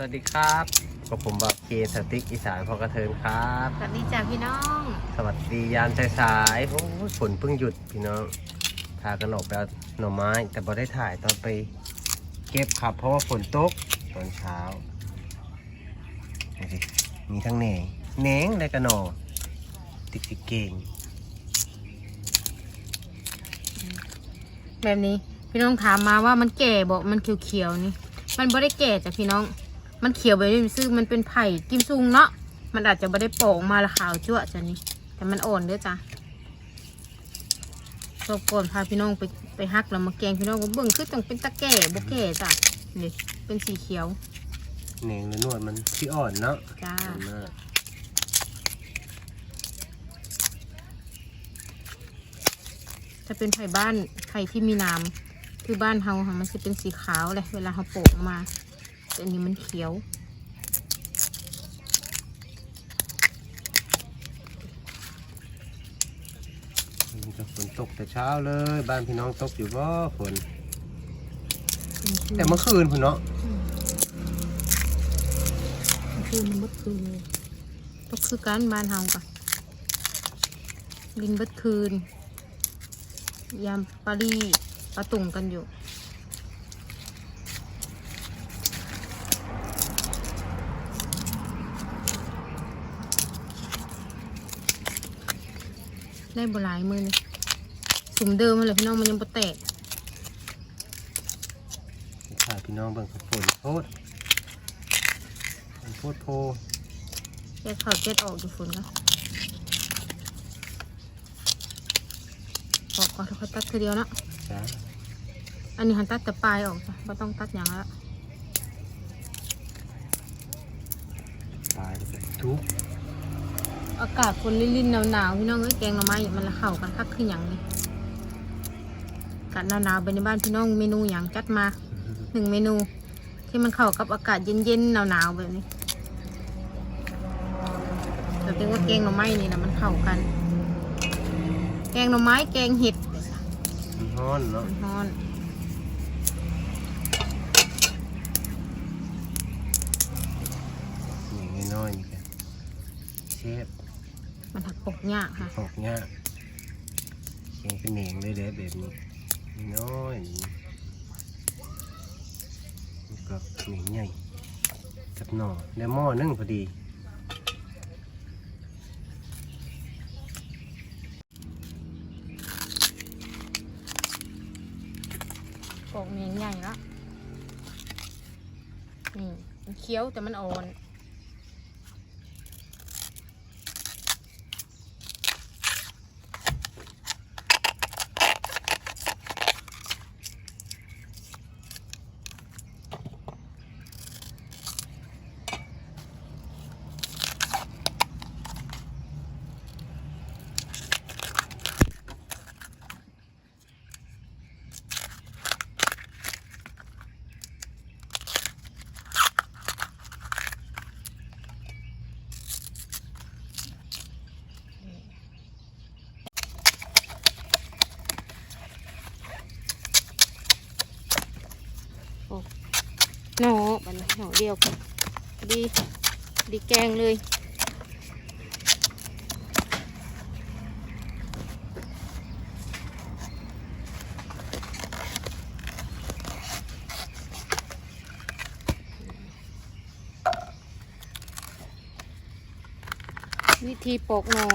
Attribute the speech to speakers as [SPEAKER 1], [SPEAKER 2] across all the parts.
[SPEAKER 1] สวัสดีครับกับผมบักเคสติ๊กอีสานพอกระเทินครับ
[SPEAKER 2] สวัสดีจ้าพี่น้อง
[SPEAKER 1] สวัสดียามสายๆโอ้ยฝนเพิ่งหยุดพี่น้องพากันออกไปเอาหน่อไม้ แต่พอได้ถ่ายตอนไปเก็บครับ เพราะว่าฝนตกตอนเช้าดูสิมีทั้งแหนงแหนงและกระหน่อติ๊กติ๊กเก่ง
[SPEAKER 2] แบบนี้พี่น้องถามมาว่ามันแก่บอกมันเขียวๆนี่ มันไม่ได้แก่จ้ะพี่น้อง มันเขียวแบบนี้ซึ่งมันเป็นไผ่กิมซุงเนาะ มันอาจจะไม่ได้โป่งมาละขาวจั่วจ้ะนี่ แต่มันอ่อนเด้อจ้ะรบกวนพาพี่น้องไปไปฮักแล้วมาแกงพี่น้องก็เบิ่งคือต้องเป็นตะแก่บ่แก่จ้ะนี่เป็นสีเขียว
[SPEAKER 1] แหนงและนวดมันที่อ่อนเนาะ
[SPEAKER 2] จ้า
[SPEAKER 1] อ่อนมาก
[SPEAKER 2] จะเป็นไผ่บ้านไผ่ที่มีน้ำคือบ้านเฮาค่ะมันจะเป็นสีขาวเลยเวลาเขาโปกมาแต่ อันนี้มันเขียว
[SPEAKER 1] มันจะฝนตกแต่เช้าเลย บ้านพี่น้องตกอยู่บ่ฝน แต่เมื่อคืนพุ่นเนาะ
[SPEAKER 2] มันคือมันเบิดคืนเลยตกคือการบ้านเฮาค่ะลินเบิดคืน ยามปารีปะตุ่งกันอยู่ ได้บหลายมือนี่สุ่มเดิมมาเลยพี่น้องมันยังบ่แตก
[SPEAKER 1] ถ่ายพี่น้องเบิ่งกับฝนโพดฝนโพดโพ
[SPEAKER 2] แก๊สเข้าแก๊สออกอยู่ฝนก็ออกก่อนแล้วค่อยตัดทีเดียวเนาะ
[SPEAKER 1] จ้า
[SPEAKER 2] อันนี้หันตัดแต่ปลายออกจ้ะไม่ต้องตัดอย่างละ
[SPEAKER 1] ตายแล้วก็ทุบ
[SPEAKER 2] อากาศฝนลิ่นๆหนาวๆพี่น้องเอ้ยแกงหน่อไม้มันละเข้ากันคักขึ้นอหย่างนี้อากาศหนาวๆไปในบ้านพี่น้องเมนูอย่างจัดมาหนึ่งเมนู ที่มันเข้ากับอากาศเย็นๆหนาวๆแบบนี้แต่ถึงว่าแกงหน่อไม้นี่นะมันเข้ากัน แกงหน่อไม้แกงเห็ด
[SPEAKER 1] มันฮ้อนเนาะ
[SPEAKER 2] มันฮ้อน
[SPEAKER 1] นี่น้อยๆนี่กันเชฟ
[SPEAKER 2] มันถักปกยากค่ะ
[SPEAKER 1] ออกยากเขียงเป็นเหนงเลยเด้อแบบนี้นี่น้อยนี่นี่ก็เหนงใหญ่กับหน่อแล้วหม้อนึ่งพอดี
[SPEAKER 2] ปอกนี้ใหญ่ละนี่มันเคี้ยวแต่มันอ่อน เดียว ดีดีแกงเลยวิธีปอกหน่อ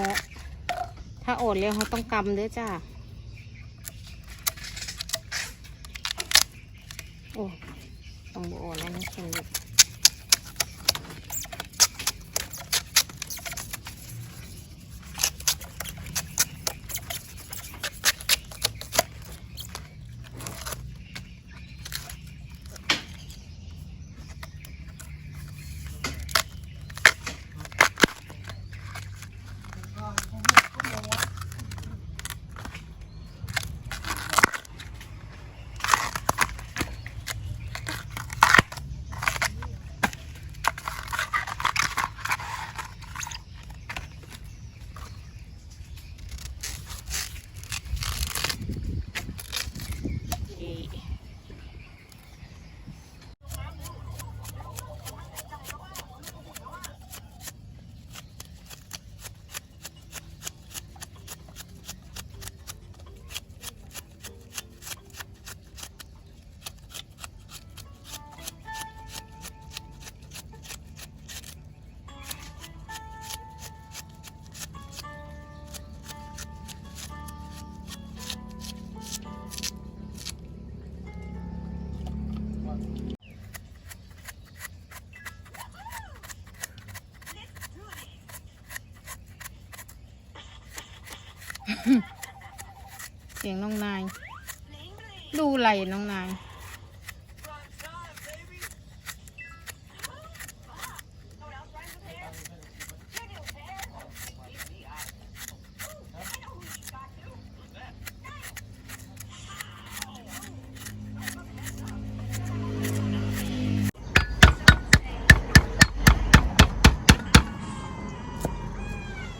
[SPEAKER 2] ถ้าอ่อนแล้วเขาต้องกำเด้อจ้า โอ้ ต้องบอ่อนแล้วนะคุณลูก เสียงน้องนาย ดูไหลน้องนาย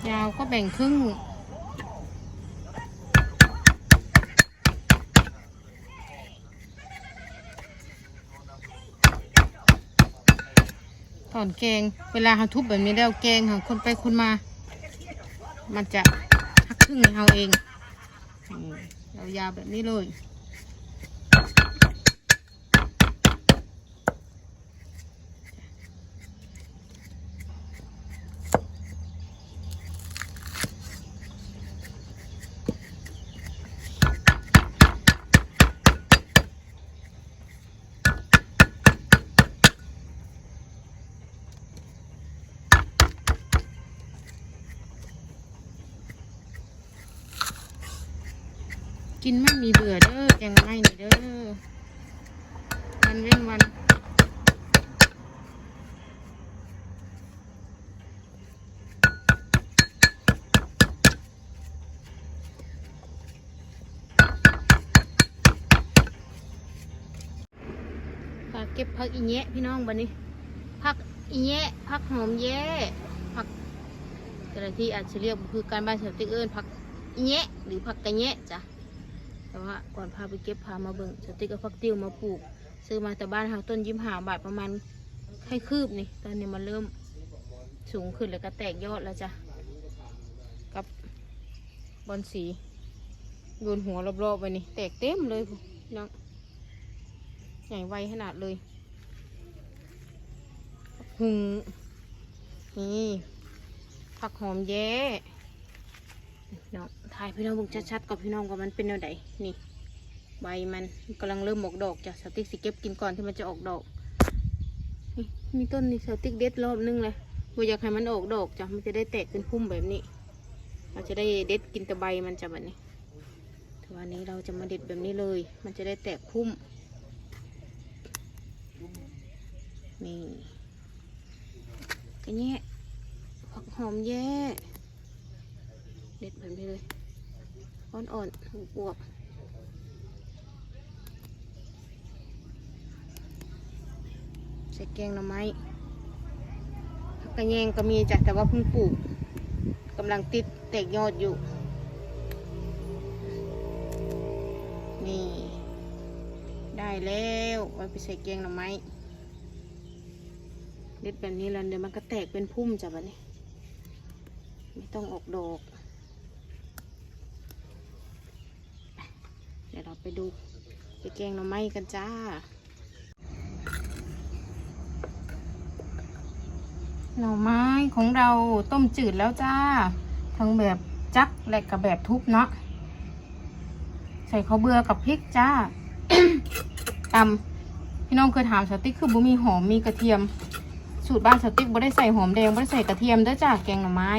[SPEAKER 2] ยาวก็แบ่งครึ่ง ตอนแกง เวลาเขาทุบแบบนี้แล้วแกงของคนไปคนมา มันจะหักครึ่งเอาเองเรายาวแบบนี้เลย กินไม่มีเบื่อเด้อแกงไม่นี่เด้อวันเว้นวันฝากเก็บผักอีแยะพี่น้องบันนี้ผักอีแยะผักหอมแยะผักแต่ละที่อาจจะเรียกคือการบ้านสติเอิญผักอีแยะหรือผักกระแยะจ้ะ แต่ว่าก่อนพาไปเก็บพามาเบิ่งสติกกับผักติ้วมาปลูก ซื้อมาแต่บ้านหางต้นยิ้มหาบาทประมาณไข่คืบนี่ ตอนนี้มันเริ่มสูงขึ้นแล้วก็แตกยอดแล้วจ้ะ กับบอนสีโยนหัวรอบๆไปนี่ แตกเต็มเลยน้องใหญ่ไวขนาดเลยหุงนี่ผักหอมแย่ เนาะถ่ายพี่น้องบุกชัดๆกับพี่น้องว่ามันเป็นแนวใดนี่ใบมันกำลังเริ่มออกดอกจ้ะสติ๊กสิเก็บกินก่อนที่มันจะออกดอกนี่มีต้นนี่สติ๊กเด็ดรอบนึงเลยบ่อยากให้มันออกดอกจ้ะมันจะได้แตกเป็นพุ่มแบบนี้เราจะได้เด็ดกินแต่ใบมันจะแบบนี้แต่วันนี้เราจะมาเด็ดแบบนี้เลย มันจะได้แตกพุ่มนี่กระแยะผักหอมแย่ ด็ดแบบนี้เลย อ่อนๆอวบใส่แกงหน่อไม้กกระแยงก็มีจ้ะแต่ว่าเพิ่งปลูกกำลังติดแตกยอดอยู่ นี่ ได้แล้วไว้ไปใส่แกงหน่อไม้เด็ดแบบนี้แล้วเดี๋ยวมันก็แตกเป็นพุ่มจ้ะบัดนี้ ไม่ต้องออกดอก เดี๋ยวเรา ไปดูไปแกงหน่อไม้กันจ้า หน่อไม้ของเราต้มจืดแล้วจ้า ทั้งแบบจักและกับแบบทุบเนาะ ใส่ข้าวเบื่อกับพริกจ้าตำพี่น้องเคยถามสติ๊กคือบุมีหอมมีกระเทียม สูตรบ้านสติ๊กบ่ได้ใส่หอมแดงบ่ได้ใส่กระเทียมเด้อจ้าแกงหน่อไม้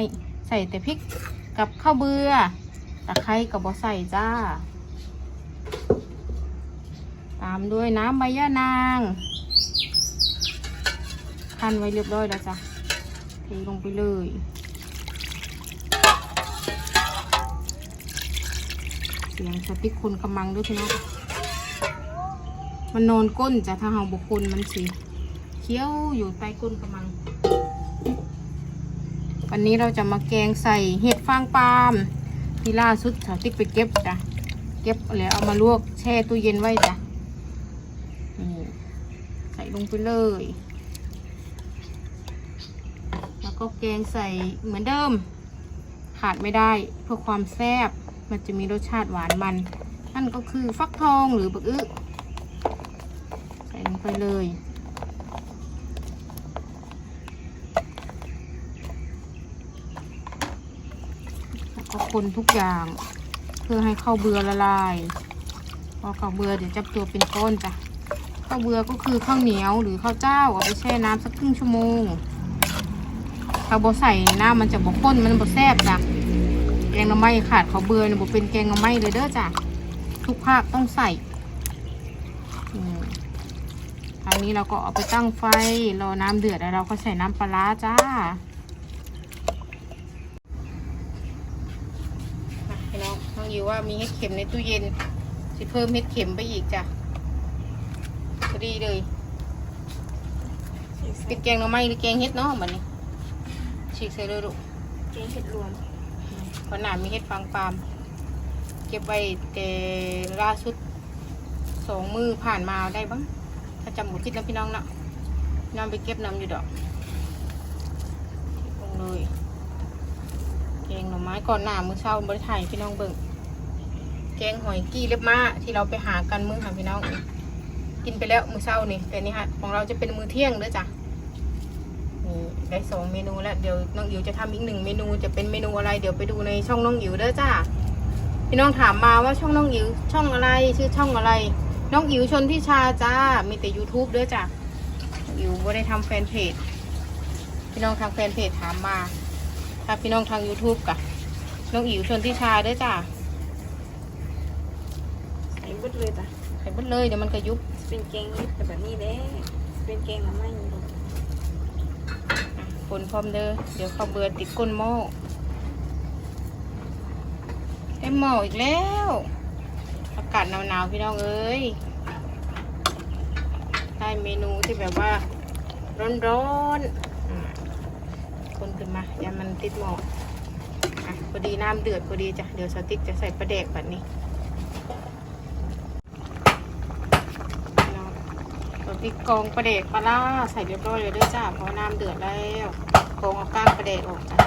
[SPEAKER 2] ใส่แต่พริกกับข้าวเบื่อตะไคร้กับบ่ใส่จ้า ตามด้วยน้ำใบย่านางคั้นไว้เรียบร้อยแล้วจ้ะเทลงไปเลยเสียงสติ๊กคนกำมังด้วยพี่น้องมันนอนก้นจ้ะถ้าเฮาบุคคลมันสิเคี้ยวอยู่ใต้ก้นกำมัง วันนี้เราจะมาแกงใส่เห็ดฟางปาล์มที่ล่าสุดสาวติ๊กไปเก็บจ้ะ เก็บแล้วเอามาลวกแช่ตู้เย็นไว้จ้ะ ลงไปเลย แล้วก็แกงใส่เหมือนเดิม ขาดไม่ได้เพื่อความแซ่บ มันจะมีรสชาติหวานมัน นั่นก็คือฟักทองหรือบักอึใส่ลงไปเลยแล้วก็คนทุกอย่าง เพื่อให้ข้าวเบือละลาย พอข้าวเบือเดี๋ยวจับตัวเป็นก้อนจ้ะาวเบือก็คือข้าวเหนียวหรือข้าวเจ้าเอาไปแช่น้ำสักครึ่งชั่วโมงถ้าบ่ใส่น้ำมันจะบ่ข้นมันบ่แซ่บจ้ะแกงหน่อไม้ขาดเขาวเบือเนี่ยบอกเป็นแกงหน่อไม้เลยเด้อจ้ะทุกภาคต้องใส่อืมคราวนี้เราก็เอาไปตั้งไฟรอน้ำเดือดแล้วเราก็ใส่น้ำปลาจ้าพี่น้องน้องยิวว่ามีเห็ดเข็มในตู้เย็นสิเพิ่มเห็ดเข็มไปอีกจ้ะ อดีเลยเป็นแกงหน่อไม้หรือแกงเห็ดเนาะบัดนี้ฉีกใส่เลยลูก
[SPEAKER 3] แกงเห็ดรวม
[SPEAKER 2] ขนาดมีเห็ดฟางปาล์มเก็บไว้แต่ล่าสุดสองมือผ่านมาได้บ้างถ้าจำหมดทิศแล้วพี่น้องเนาะน้ำไปเก็บน้ำอยู่ดอกลงเลยแกงหน่อไม้ก่อนหน้ามือเช้าบริถ่ายให้พี่น้องเบิ่งแกงหอยกี้เล็บม้าที่เราไปหากันมื้อหาพี่น้อง กินไปแล้วมื้อเช้านี่แต่นี่ฮะของเราจะเป็นมื้อเที่ยงเด้อจ้ะนี่ได้สองเมนูแล้วเดี๋ยวน้องอิ๋วจะทำอีกหนึ่งเมนูจะเป็นเมนูอะไรเดี๋ยวไปดูในช่องน้องอิ๋วเด้อจ้าพี่น้องถามมาว่าช่องน้องอิ๋วช่องอะไรชื่อช่องอะไร น้องอิ๋วชนทิชาจ้ามีแต่ YouTube เด้อจ้าอิ๋วไม่ได้ทำแฟนเพจพี่น้องทางแฟนเพจถามมาถ้าพี่น้องทาง YouTube กะน้องอิ๋วชนทิชาเด้อจ้า
[SPEAKER 3] ใส่เบุดเลยจ้ะ
[SPEAKER 2] ใส่เบดเลยเดี๋ยวมันกระยุบ
[SPEAKER 3] เป็นแกงเห็ดแบบนี้เด้เป็นแกงหน่อไม้ลูก
[SPEAKER 2] อะคนพร้อมเด้อเดี๋ยวข้าวเบื่อติดก้นหม้อเต็มหม้ออีกแล้ว อากาศหนาวๆพี่น้องเอ้ยได้เมนูที่แบบว่า ร้อนๆคนขึ้นมาอย่ามันติดหม้ออะพอดีน้ำเดือดพอดีจ้ะเดี๋ยวสติ๊กจะใส่ปลาแดกแบบนี้พี่น้องส ติกกองปลาแดกปลาล่าใส่เรียบร้อยเลยด้วยจ้าเพราะน้ำเดือดแล้วกองเอาก้างปลาแดกออกจ้ะ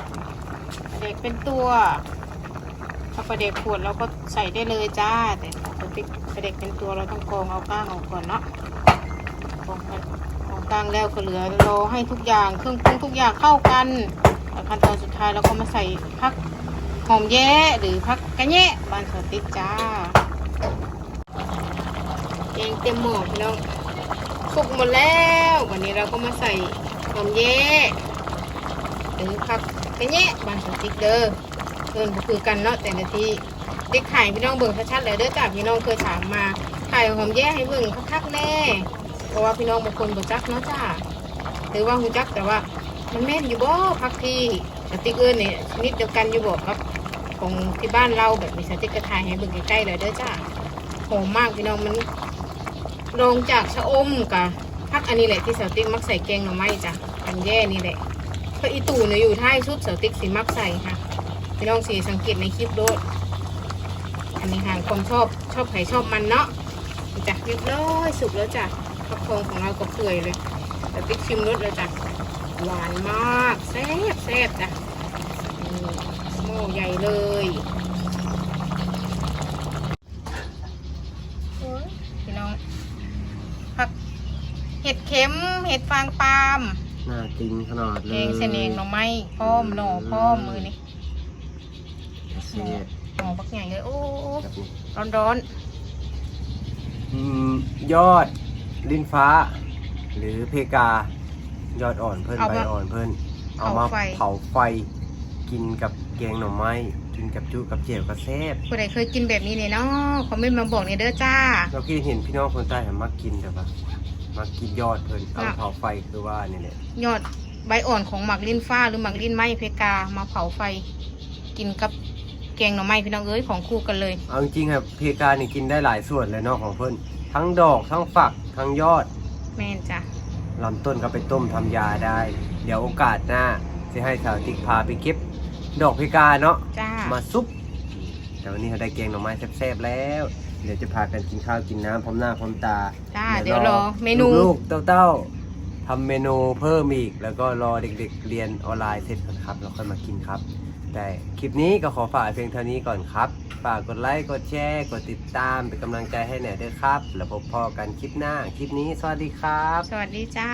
[SPEAKER 2] ปลาแดกเป็นตัว ถ้าปลาเด็กขวดเราก็ใส่ได้เลยจ้า แต่ถ้าปลาติ๊กปลาเด็กเป็นตัวเราต้องกองเอาก้างออกก่อนเนาะกองไปกองก้างแล้วก็เหลือรอให้ทุกอย่างเครื่องปรุงทุกอย่างเข้ากันขั้นตอนสุดท้ายเราก็มาใส่พักหอมแย่หรือพักกระแยะบานสติ๊กจ้าแกงเต็มหม้อพี่น้อง สุกหมดแล้ว วันนี้เราก็มาใส่หอมแย่หรือพักกระแยะบานสติ๊กเด้อเอินก็คือกันเนาะแต่ละที่เด็กขายพี่น้องเบิ่งชัดๆเลยเด้อจ้าพี่น้องเคยถามมาขายหอมแย่ให้เบิ่งคักๆแน่เพราะว่าพี่น้องบางคนบ่จักเนาะจ้าหรือว่าหูจักแต่ว่ามันแม่นอยู่บ่พักที่สติ๊กเอิญเนี่ยชนิดเดียวกันอยู่บ่ครับของที่บ้านเราแบบมีสติ๊กกระทายให้เบิ่งใกล้ๆเลยเด้อจ้าหอมมากพี่น้องมัน รองจากชะอมกับพักอันนี้แหละที่เสติ๊กมักใส่แกงหน่อไม้จ้ะอันแย่นี่แหละเพราะอีตู่เนี่ยอยู่ท้ายชุดสติ๊กสิมักใส่ค่ะพี่น้องสีสังเกตในคลิปโดดอันนี้ทางความชอบชอบไผ่ชอบมันเนาะจ้ะเรียบร้อยสุกแล้วจ้ะฟักทองของเราก็เปื่อยเลยแต่ติ๊กชิมรสแล้วจ้ะหวานมากแซ่บแซ่บจ้ะหม้อใหญ่เลยโอ้ยพี่น้องผัก เห็ดเข็มเห็ดฟางปาล์ม
[SPEAKER 1] น่ากินขนาดเลย
[SPEAKER 2] แกงเสนงหน่อไม้พร้อมหน่อพร้อมมือนี่
[SPEAKER 1] เสียด
[SPEAKER 2] หอมบักใหญ่เลยโอ้
[SPEAKER 1] แบบนี้
[SPEAKER 2] ร้อนร้อน
[SPEAKER 1] อืมยอดลิ้นฟ้า หรือเพกา ยอดอ่อนเพิ่นใบอ่อนเพิ่นเอามาเผาไฟ กินกับแกงหน่อไม้กินกับจุกับเจียวกับแซ่บ
[SPEAKER 2] ผู้ใดเคยกินแบบนี้เนี่ยเนาะคอมเมนต์มาบอกในเด้อจ้า
[SPEAKER 1] เราคิดเห็นพี่น้องคนใต้หันมากินแต่ว่า มากินยอดเพิ่นเอามาเผาไฟคือว่านี่แหละ
[SPEAKER 2] ยอดใบอ่อนของหมักลิ้นฟ้าหรือหมักลิ้นไม้เพกามาเผาไฟ กินกับแกงหน่อไม้พี่น้องเอ้ยของคู่กันเลย
[SPEAKER 1] เอาจริงๆครับเพกานี่กินได้หลายส่วนเลยเนาะของเพิ่นทั้งดอกทั้งฝักทั้งยอด
[SPEAKER 2] แม่นจ้ะ
[SPEAKER 1] ลำต้นก็ไปต้มทำยาได้ เดี๋ยวโอกาสหน้าจะให้สาวติ๊กพาไปเก็บ ดอกเพกาเนาะ
[SPEAKER 2] จ้า
[SPEAKER 1] มาซุปแต่วันนี้เราได้แกงหน่อไม้แซ่บๆแล้ว เดี๋ยวจะพากันกินข้าวกินน้ำพร้อมหน้าพร้อมตา
[SPEAKER 2] จ้าเดี๋ยวรอเมนู
[SPEAKER 1] ลูกๆเต้าๆทำเมนูเพิ่มอีก แล้วก็รอเด็ก ๆ เรียนออนไลน์เสร็จก่อนครับแล้วค่อยมากินครับ แต่คลิปนี้ก็ขอฝากเพียงเท่านี้ก่อนครับฝากกดไลค์กดแชร์กดติดตามเป็นกำลังใจให้หน่อยด้วยครับ แล้วพบพอกันคลิปหน้าคลิปนี้สวัสดีครับ
[SPEAKER 2] สวัสดีจ้า